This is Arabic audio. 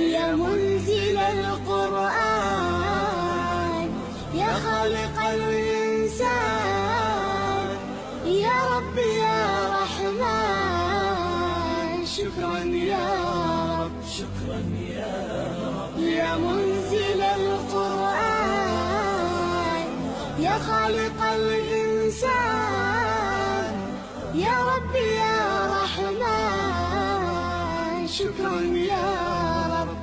يا منزل القرآن يا خالق الإنسان يا رب يا رحمن شكرا يا رب شكرا يا يا منزل القرآن يا خالق الإنسان يا رب يا رحمن شكرا يا رب.